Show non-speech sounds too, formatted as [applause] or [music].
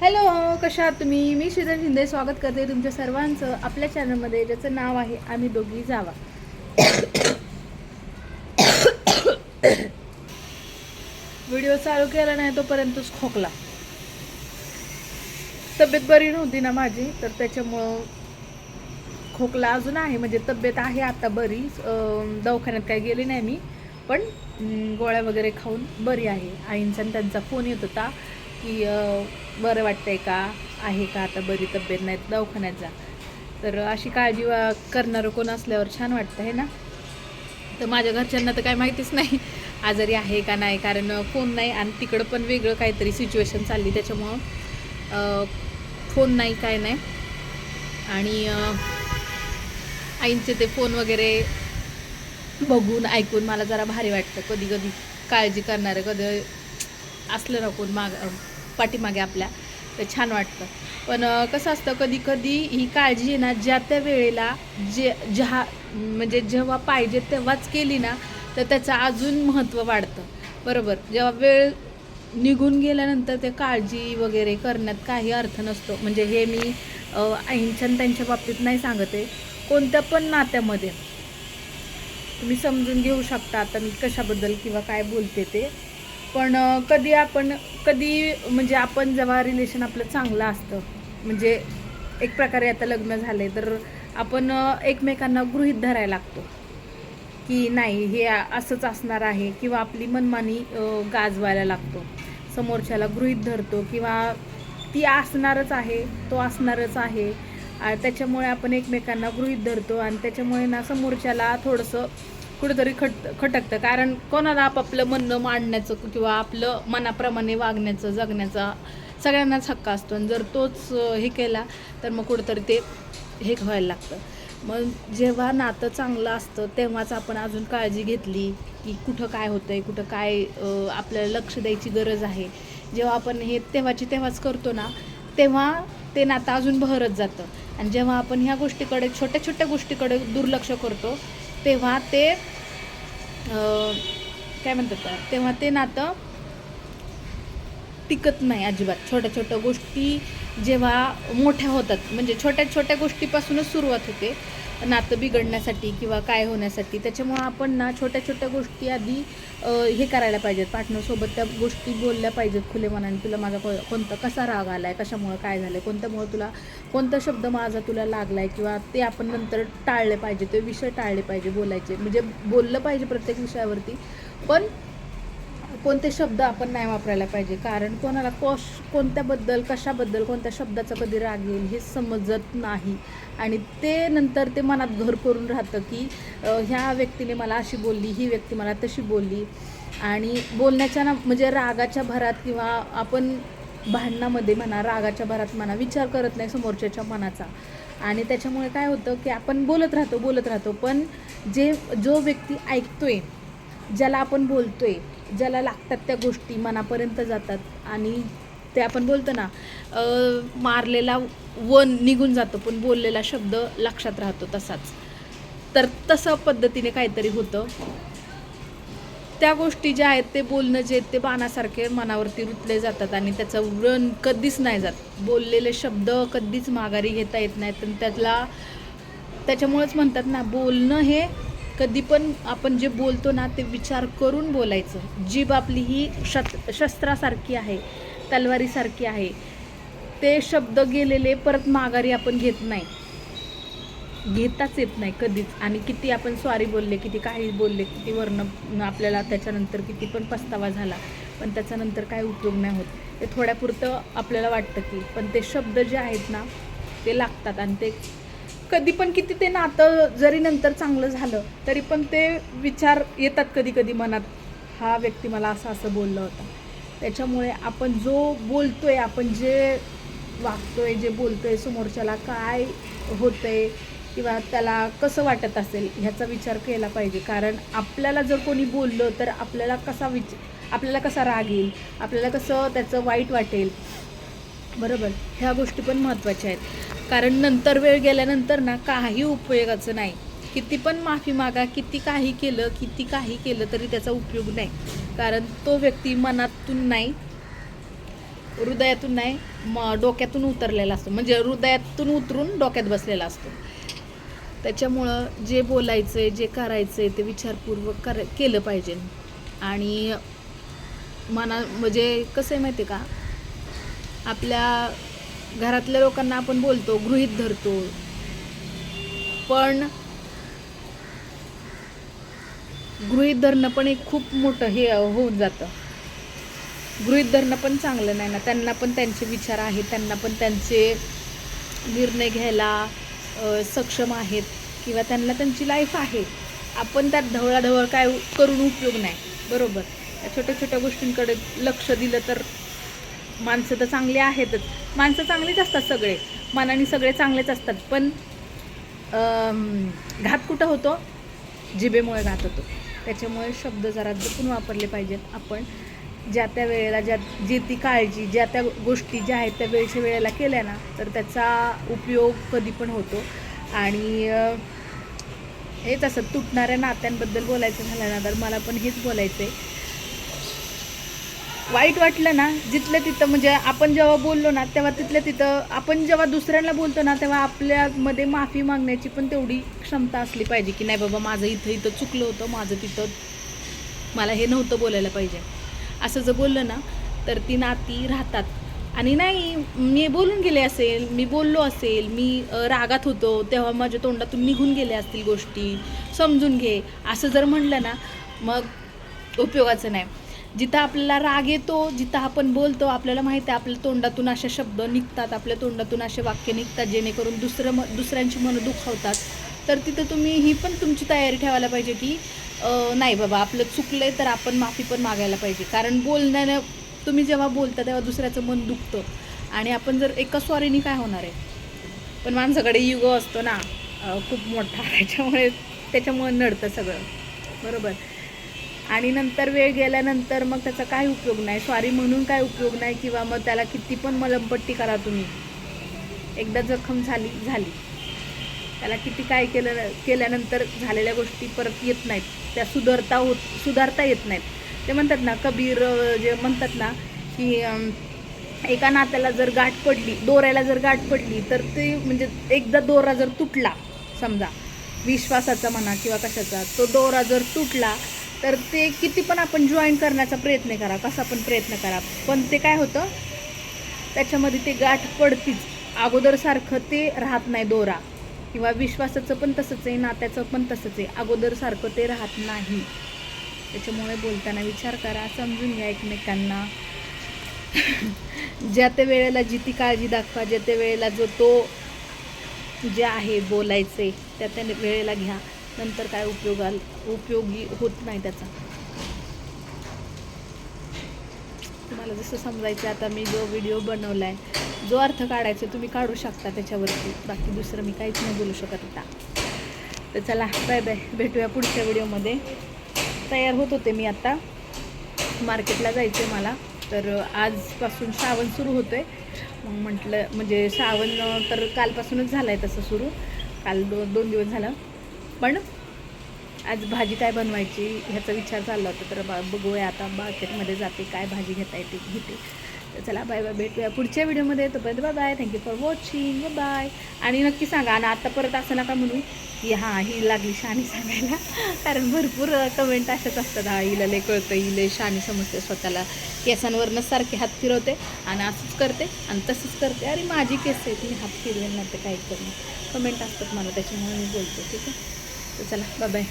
Hello कशा आहात तुम्ही? मी श्रीधर शिंदे स्वागत करते तुमच्या सर्वांचं आपल्या चॅनलमध्ये ज्याचं नाव आहे आम्ही दोघी जावा. व्हिडिओ चालू केला नाही तोपर्यंतच खोकला. तब्येत बरी नव्हती ना माझी तर त्याच्यामुळं खोकला अजून आहे. म्हणजे तब्येत आहे आता बरी दवाखान्यात काही गेली नाही मी पण गोळ्या वगैरे खाऊन बरी आहे. आईंचा आणि त्यांचा फोन येत होता. की बरं वाटतंय का? आहे का? आता बरी तब्येत नाही दवाखान्यात जा. तर अशी काळजी वा करणारं कोण असल्यावर छान वाटतं आहे ना? तर माझ्या घरच्यांना तर काय माहितीच नाही [laughs] आजारी आहे का नाही? कारण फोन नाही आणि तिकडं पण वेगळं काहीतरी सिच्युएशन चालली त्याच्यामुळं फोन नाही काय नाही. आणि आईंचे ते फोन वगैरे बघून ऐकून मला जरा भारी वाटतं कधी कधी काळजी करणारं कधी असलं ना कोण माग पाठीमागे आपल्या. तर छान वाटतं. पण कसं असतं कधी कधी ही काळजी आहे ना ज्या त्या वेळेला जे ज्या म्हणजे जेव्हा पाहिजे तेव्हाच केली ना तर त्याचं अजून महत्त्व वाढतं. बरोबर? जेव्हा वेळ निघून गेल्यानंतर ते काळजी वगैरे करण्यात काही अर्थ नसतो. म्हणजे हे मी अं, आईंच्या त्यांच्या बाबतीत नाही सांगत. आहे कोणत्या पण नात्यामध्ये. तुम्ही समजून घेऊ शकता आता मी कशाबद्दल किंवा काय बोलते ते. पण कधी आपण कधी म्हणजे आपण जेव्हा रिलेशन आपलं चांगलं असतं म्हणजे एक प्रकारे आता लग्न झाले तर आपण एकमेकांना गृहित धरायला लागतो. की नाही हे असंच असणार आहे किंवा आपली मनमानी गाजवायला लागतो. समोरच्याला गृहित धरतो किंवा ती असणारच आहे तो असणारच आहे. त्याच्यामुळे आपण एकमेकांना गृहित धरतो आणि त्याच्यामुळे ना समोरच्याला थोडंसं कुठेतरी खट खटकतं. कारण कोणाला आपापलं म्हणणं मांडण्याचं किंवा आपलं मनाप्रमाणे वागण्याचं जगण्याचा सगळ्यांनाच हक्क असतो. आणि जर तोच हे केला तर मग कुठेतरी ते हे व्हायला लागतं. मग जेव्हा नातं चांगलं असतं तेव्हाच आपण अजून काळजी घेतली की कुठं काय होतं आहे कुठं काय आपल्याला लक्ष द्यायची गरज आहे. जेव्हा आपण हे तेव्हाची तेव्हाच करतो ना तेव्हा ते नातं अजून बहरत जातं. आणि जेव्हा आपण ह्या गोष्टीकडे छोट्या छोट्या गोष्टीकडे दुर्लक्ष करतो तेव्हा ते काय म्हणतात तेव्हा ते नातं टिकत नाही अजिबात. छोट्या छोट्या गोष्टी जेव्हा मोठ्या होतात म्हणजे छोट्या छोट्या गोष्टीपासूनच सुरुवात होते. नातं बिघडण्यासाठी किंवा काय होण्यासाठी. त्याच्यामुळं आपण ना छोट्या छोट्या गोष्टी आधी हे करायला पाहिजेत. पार्टनरसोबत त्या गोष्टी बोलल्या पाहिजेत खुले मनाने. तुला माझा को कोणता कसा राग आला आहे कशामुळं काय झालं आहे कोणत्यामुळं तुला कोणता शब्द माझा तुला लागला आहे किंवा ते आपण नंतर टाळले पाहिजे. ते विषय टाळले पाहिजे बोलायचे. म्हणजे बोललं पाहिजे प्रत्येक विषयावरती. पण कोणते शब्द आपण नाही वापरायला पाहिजे. कारण कोणाला कोश कोणत्याबद्दल कशाबद्दल कोणत्या शब्दाचा कधी राग येईल हे समजत नाही. आणि ते नंतर ते मनात घर करून राहतं की ह्या व्यक्तीने मला अशी बोलली ही व्यक्ती मला तशी बोलली. आणि बोलण्याच्या ना म्हणजे रागाच्या भरात किंवा आपण भांडणामध्ये म्हणा रागाच्या भरात म्हणा विचार करत नाही समोरच्याच्या मनाचा. आणि त्याच्यामुळे काय होतं की आपण बोलत राहतो बोलत राहतो. पण जे जो व्यक्ती ऐकतोय ज्याला आपण बोलतोय ज्याला लागतात त्या गोष्टी मनापर्यंत जातात. आणि ते आपण बोलतो ना मारलेला वन निघून जातो पण बोललेला शब्द लक्षात राहतो तसाच. तर तसं पद्धतीने काहीतरी होतं. त्या गोष्टी ज्या आहेत ते बोलणं जे ते बाणासारखे मनावरती रुतले जातात आणि त्याचं व्रण कधीच नाही जात. बोललेले शब्द कधीच माघारी घेता येत नाहीत आणि त्यातला त्याच्यामुळेच म्हणतात ना बोलणं हे कधी पण आपण जे बोलतो ना ते विचार करून बोलायचं. जीभ आपली ही शत शस्त्रासारखी आहे तलवारीसारखी आहे. ते शब्द गेलेले परत माघारी आपण घेत नाही. घेताच येत नाही कधीच. आणि किती आपण सॉरी बोलले किती काही बोलले किती वर्ण आपल्याला त्याच्यानंतर किती पण पस्तावा झाला पण त्याच्यानंतर काय उपयोग नाही होत. ते थोड्यापुरतं आपल्याला वाटतं की पण ते शब्द जे आहेत ना ते लागतात आणि ते कधी पण किती ते नातं जरी नंतर चांगलं झालं तरी पण ते विचार येतात कधी कधी मनात. हा व्यक्ती मला असं असं बोललं होता. त्याच्यामुळे आपण जो बोलतो आहे आपण जे वागतो आहे जे बोलतो आहे समोरच्याला काय होतं आहे किंवा त्याला कसं वाटत असेल ह्याचा विचार केला पाहिजे. कारण आपल्याला जर कोणी बोललं तर आपल्याला कसा विच आपल्याला कसा राग येईल आपल्याला कसं त्याचं वाईट वाटेल. बरोबर? ह्या गोष्टी पण महत्त्वाच्या आहेत. कारण नंतर वेळ गेल्यानंतर ना काही उपयोगाचं नाही. किती पण माफी मागा किती काही केलं किती काही केलं तरी त्याचा उपयोग नाही. कारण तो व्यक्ती मनातून नाही हृदयातून नाही म डोक्यातून उतरलेला असतो. म्हणजे हृदयातून उतरून डोक्यात बसलेला असतो. त्याच्यामुळं जे बोलायचं आहे जे करायचं आहे ते विचारपूर्वक कर केलं पाहिजे. आणि मना म्हणजे कसं आहे माहिती आहे का? आपल्या घरातल्या लोकांना आपण बोलतो गृहित धरतो. पण गृहित धरणं पण एक खूप मोठं हे होऊन जातं. गृहित धरणं पण चांगलं नाही ना. त्यांना पण त्यांचे विचार आहेत. त्यांना पण त्यांचे निर्णय घ्यायला सक्षम आहेत किंवा त्यांना त्यांची लाईफ आहे. आपण त्यात ढवळाढवळ काय करून उपयोग नाही. बरोबर? या छोट्या छोट्या गोष्टींकडे लक्ष दिलं तर माणसं तर चांगली आहेतच. माणसं चांगलीच असतात सगळे. मनाने सगळे चांगलेच असतात. पण घात कुठं होतो? जिभेमुळे घात होतो. त्याच्यामुळे शब्द जरा जपून वापरले पाहिजेत आपण. ज्या त्या वेळेला ज्या जी ती काळजी ज्या त्या गोष्टी ज्या आहेत त्या वेळच्या वेळेला केल्या ना तर त्याचा उपयोग कधी पण होतो. आणि हेच असं तुटणाऱ्या नात्यांबद्दल बोलायचं झालं ना तर मला पण हेच बोलायचं आहे वाईट वाटलं ना जिथलं तिथं म्हणजे आपण जेव्हा बोललो ना तेव्हा तिथल्या तिथं आपण जेव्हा दुसऱ्यांना बोलतो ना तेव्हा आपल्यामध्ये माफी मागण्याची पण तेवढी क्षमता असली पाहिजे की नाही बाबा माझं इथं इथं चुकलं होतं माझं तिथं मला हे नव्हतं बोलायला पाहिजे. असं जर बोललं ना तर ती नाती राहतात. आणि नाही मी बोलून गेले असेल मी बोललो असेल मी रागात होतो तेव्हा माझ्या तोंडातून निघून गेल्या असतील गोष्टी समजून घे. असं जर म्हणलं ना मग उपयोगाचं नाही. जिथं आपल्याला राग येतो जिथं आपण बोलतो आपल्याला माहिती आहे आपल्या तोंडातून असे शब्द निघतात आपल्या तोंडातून असे वाक्य निघतात जेणेकरून दुसरं म दुसऱ्यांची मनं दुखावतात. तर तिथं तुम्ही ही पण तुमची तयारी ठेवायला पाहिजे की नाही बाबा आपलं चुकलं आहे तर आपण माफी पण मागायला पाहिजे. कारण बोलण्यानं तुम्ही जेव्हा बोलता तेव्हा दुसऱ्याचं मन दुखतं. आणि आपण जर एका स्वारीने काय होणार आहे? पण माणसाकडे युगो असतो ना. खूप मोठा. [laughs] त्याच्यामुळे त्याच्यामुळे नडतं सगळं. बरोबर? आणि नंतर वेळ गेल्यानंतर मग त्याचा काय उपयोग नाही. स्वारी म्हणून काय उपयोग नाही किंवा मग त्याला किती पण मलमपट्टी करा तुम्ही. एकदा जखम झाली झाली. त्याला किती काय केलं केल्यानंतर झालेल्या गोष्टी परत येत नाहीत. त्या सुधारता होत सुधारता येत नाहीत. ते म्हणतात ना कबीर जे म्हणतात ना की एका नात्याला जर गाठ पडली दोऱ्याला जर गाठ पडली तर ते म्हणजे एकदा दोरा जर तुटला समजा विश्वासाचा म्हणा किंवा कशाचा तो दोरा जर तुटला तर ते किती पण आपण जॉईन करण्याचा प्रयत्न करा कसा पण प्रयत्न करा. पण ते काय होतं? त्याच्यामध्ये ते गाठ पडतीच. अगोदरसारखं ते राहत नाही दोरा. किंवा विश्वासाचं पण तसंच आहे नात्याचं पण तसंच आहे. अगोदरसारखं ते राहत नाही. त्याच्यामुळे बोलताना विचार करा समजून घ्या एकमेकांना. [laughs] ज्या त्या वेळेला जी ती काळजी दाखवा ज्या त्या वेळेला जो तो जे आहे बोलायचे त्या त्या वेळेला घ्या. नंतर काय उपयोगाल उपयोगी होत नाही त्याचा. तुम्हाला जसं समजायचं आता मी जो व्हिडिओ बनवला आहे जो अर्थ काढायचा तुम्ही काढू शकता त्याच्यावरती. बाकी दुसरं मी काहीच नाही बोलू शकत आता. तर चला बाय बाय भेटूया पुढच्या व्हिडिओमध्ये तयार होत होते मी आता. मार्केटला जायचं आहे मला. तर आजपासून श्रावण सुरू होतो आहे मग म्हटलं म्हणजे श्रावण तर कालपासूनच झालं आहे तसं सुरू. काल दो दोन दिवस झालं. पण आज भाजी काय बनवायची ह्याचा विचार चालला होता तर बा बघूया आता मार्केटमध्ये जाते काय भाजी घेता येते घेते. तर चला बाय बाय भेटूया पुढच्या व्हिडिओमध्ये. तोपर्यंत bye bye thank you for watching bye bye आणि नक्की सांगा आणि आता परत असं नका म्हणू की हां ही लागली शानी सांगायला. कारण भरपूर कमेंट अशाच असतात. हा हिला लय कळतं हिले शानी समजते स्वतःला. केसांवरनं सारखे हात फिरवते आणि असंच करते आणि तसंच करते. अरे माझी केस आहे ती हात फिरवेल ना ते काही करणं कमेंट असतात मला त्याच्यामुळे मी बोलते ठीक आहे? तर चला बाय बाय